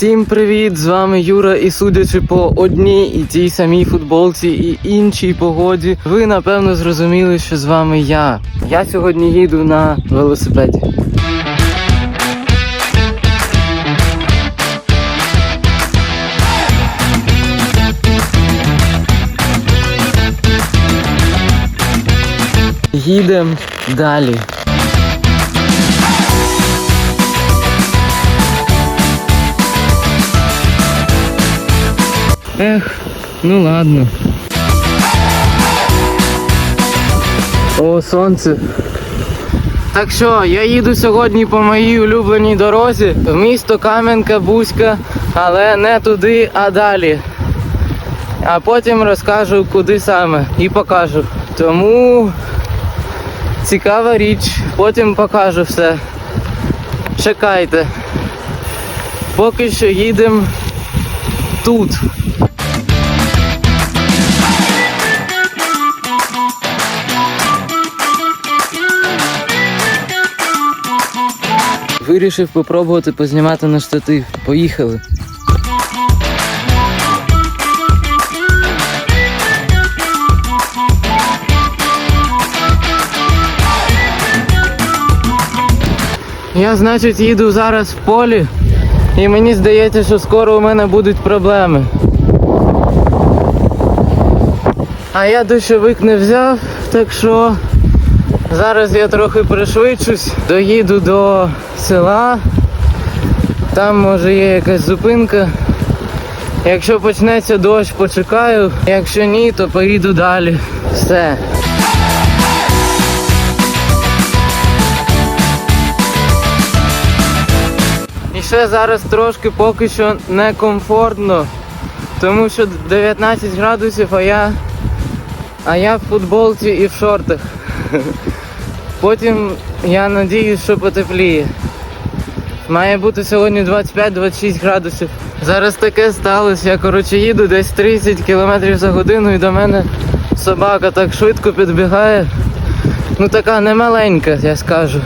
Всім привіт! З вами Юра. І судячи по одній і тій самій футболці і іншій погоді, ви напевно зрозуміли, що з вами я. Я сьогодні їду на велосипеді. Їдемо далі. Ех, ну ладно. О, сонце. Так що, я їду сьогодні по моїй улюбленій дорозі в місто Кам'янка Бузька, але не туди, а далі. А потім розкажу, куди саме і покажу. Тому цікава річ, потім покажу все. Чекайте. Поки що їдемо тут. Вирішив попробувати познімати на штатив. Поїхали. Я, значить, їду зараз в полі, і мені здається, що скоро у мене будуть проблеми. А я дощовик не взяв, так що зараз я трохи пришвидшусь, доїду до села. Там може є якась зупинка. Якщо почнеться дощ, почекаю. Якщо ні, то поїду далі. Все. І ще зараз трошки поки що некомфортно, тому що 19 градусів, а я, а я в футболці і в шортах. Потім я надіюсь, що потепліє. Має бути сьогодні 25-26 градусів. Зараз таке сталося. Я коротше їду десь 30 км за годину і до мене собака так швидко підбігає. Ну така немаленька, я скажу.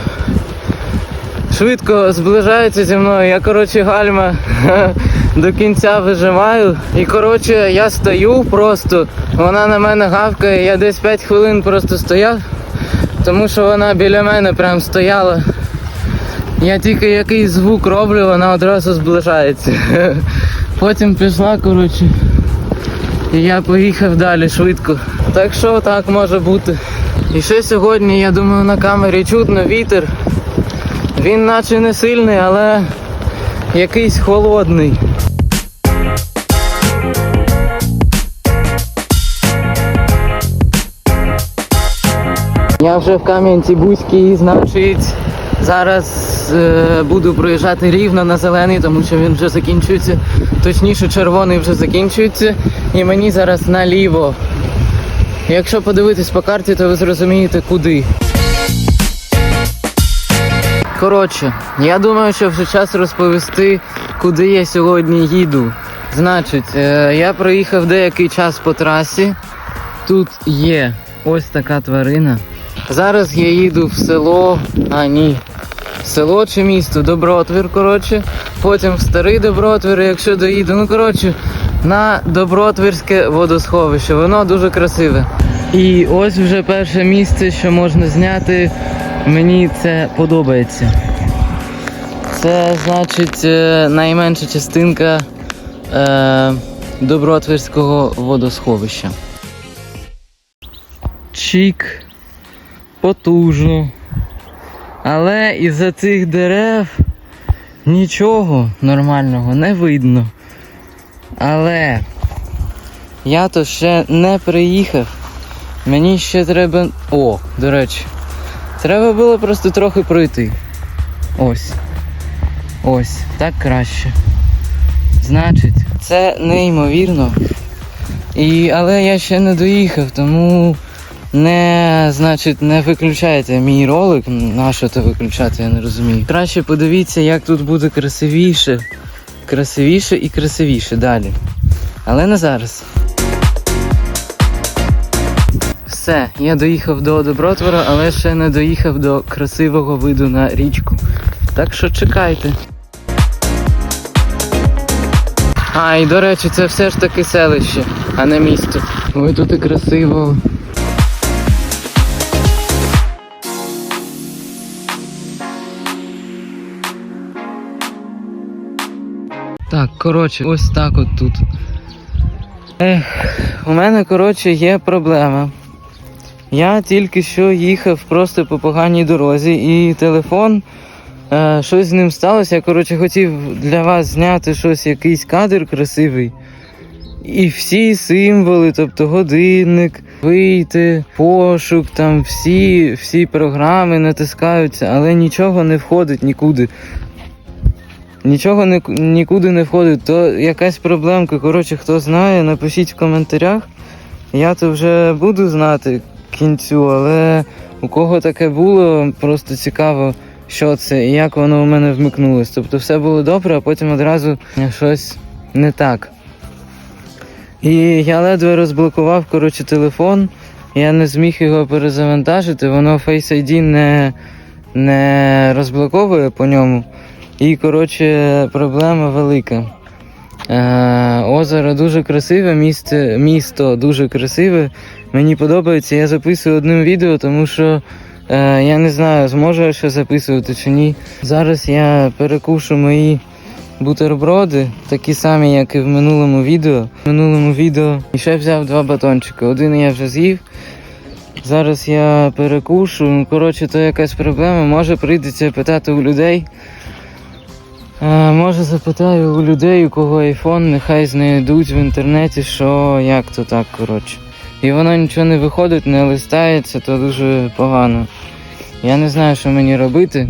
Швидко зближається зі мною. Я коротше гальма до кінця вижимаю. І коротше я стою просто. Вона на мене гавкає. Я десь 5 хвилин просто стояв, тому що вона біля мене прям стояла. Я тільки якийсь звук роблю, вона одразу зближається. Потім пішла, коротше. І я поїхав далі швидко. Так що так може бути. І ще сьогодні, я думаю, на камері чутно вітер. Він наче не сильний, але якийсь холодний. Я вже в Кам'янці Бузькій, значить, зараз е, буду проїжджати рівно на зелений, тому що він вже закінчується. Точніше, червоний вже закінчується. І мені зараз наліво. Якщо подивитись по карті, то ви зрозумієте куди. Коротше, я думаю, що вже час розповісти, куди я сьогодні їду. Значить, е, я проїхав деякий час по трасі. Тут є ось така тварина. Зараз я їду в село. А ні. Село чи місто Добротвір, коротше. Потім в старий Добротвір, якщо доїду. Ну, коротше, на Добротвірське водосховище. Воно дуже красиве. І ось вже перше місце, що можна зняти. Мені це подобається. Це значить е, найменша частинка е, Добротвірського водосховища. Чік. Потужно. Але із-за цих дерев нічого нормального не видно. Але я то ще не приїхав. Мені ще треба. О, до речі. Треба було просто трохи пройти. Ось. Ось, так краще. Значить, це неймовірно. І, але я ще не доїхав, тому не, значить, не виключайте мій ролик. Нащо то виключати, я не розумію. Краще подивіться, як тут буде красивіше. Красивіше і красивіше далі. Але не зараз. Все, я доїхав до Добротвора, але ще не доїхав до красивого виду на річку. Так що чекайте. А, і до речі, це все ж таки селище, а не місто. Ой, тут і красиво. Так, коротше, ось так от тут. Ех, у мене, коротше, є проблема. Я тільки що їхав просто по поганій дорозі, і телефон, е, щось з ним сталося. Я, коротше, хотів для вас зняти щось, якийсь кадр красивий. І всі символи, тобто годинник, вийти, пошук, там всі, всі програми натискаються, але нічого не входить нікуди. Нічого не, нікуди не входить, то якась проблемка. Коротше, хто знає, напишіть в коментарях. Я то вже буду знати кінцю, але у кого таке було, просто цікаво, що це і як воно у мене вмикнулось. Тобто все було добре, а потім одразу щось не так. І я ледве розблокував коротше, телефон, я не зміг його перезавантажити, воно Face ID не, не розблоковує по ньому. І, коротше, проблема велика. Е, озеро дуже красиве, місце, місто дуже красиве. Мені подобається. Я записую одним відео, тому що е, я не знаю, зможу я ще записувати чи ні. Зараз я перекушу мої бутерброди, такі самі, як і в минулому відео. В минулому відео і ще взяв два батончики. Один я вже з'їв. Зараз я перекушу. Коротше, то якась проблема. Може прийдеться питати у людей. Е, може запитаю у людей, у кого айфон, нехай знайдуть в інтернеті, що як то так, коротше. І воно нічого не виходить, не листається, то дуже погано. Я не знаю, що мені робити.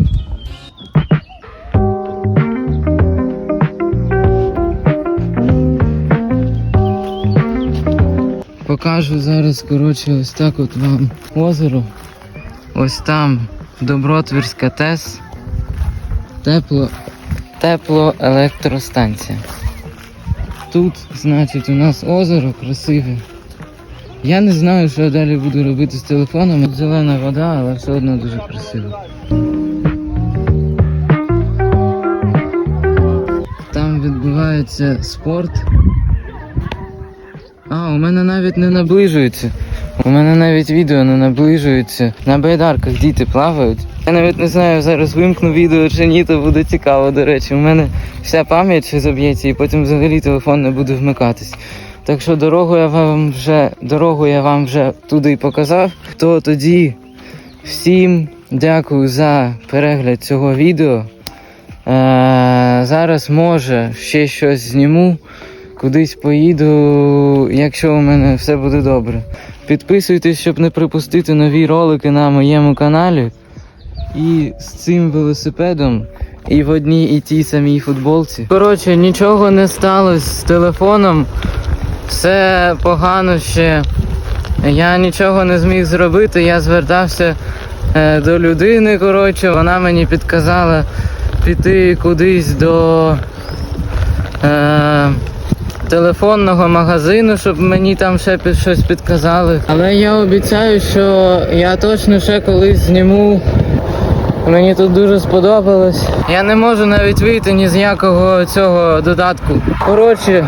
Покажу зараз, коротше, ось так от вам озеро. Ось там Добротвірська ТЕС. Тепло теплоелектростанція. Тут, значить, у нас озеро красиве. Я не знаю, що я далі буду робити з телефоном. Зелена вода, але все одно дуже красиво. Там відбувається спорт. А, у мене навіть не наближується. У мене навіть відео не наближується. На байдарках діти плавають. Я навіть не знаю, зараз вимкну відео чи ні, то буде цікаво, до речі. У мене вся пам'ять ще заб'ється і потім взагалі телефон не буде вмикатись. Так що дорогу я вам вже дорогу я вам вже туди показав. То тоді всім дякую за перегляд цього відео. Е, зараз може ще щось зніму. Кудись поїду, якщо у мене все буде добре. Підписуйтесь, щоб не пропустити нові ролики на моєму каналі. І з цим велосипедом, і в одній і тій самій футболці. Коротше, нічого не сталося з телефоном. Все погано ще. Я нічого не зміг зробити. Я звертався е, до людини. Коротше, вона мені підказала піти кудись до. Е, телефонного магазину, щоб мені там ще під щось підказали. Але я обіцяю, що я точно ще колись зніму. Мені тут дуже сподобалось. Я не можу навіть вийти ні з якого цього додатку. Коротше,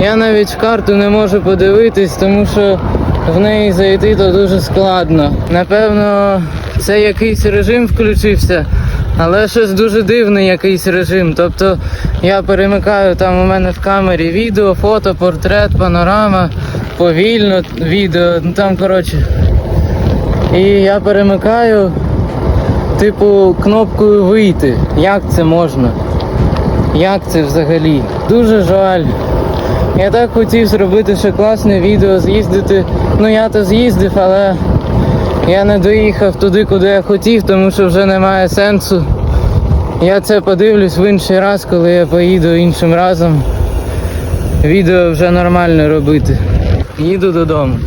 я навіть в карту не можу подивитись, тому що в неї зайти то дуже складно. Напевно, це якийсь режим включився. Але щось дуже дивний якийсь режим. Тобто я перемикаю там у мене в камері відео, фото, портрет, панорама, повільно відео, ну там коротше. І я перемикаю, типу, кнопкою вийти. Як це можна? Як це взагалі? Дуже жаль. Я так хотів зробити ще класне відео, з'їздити. Ну я то з'їздив, але я не доїхав туди, куди я хотів, тому що вже немає сенсу. Я це подивлюсь в інший раз, коли я поїду іншим разом. Відео вже нормально робити. Їду додому.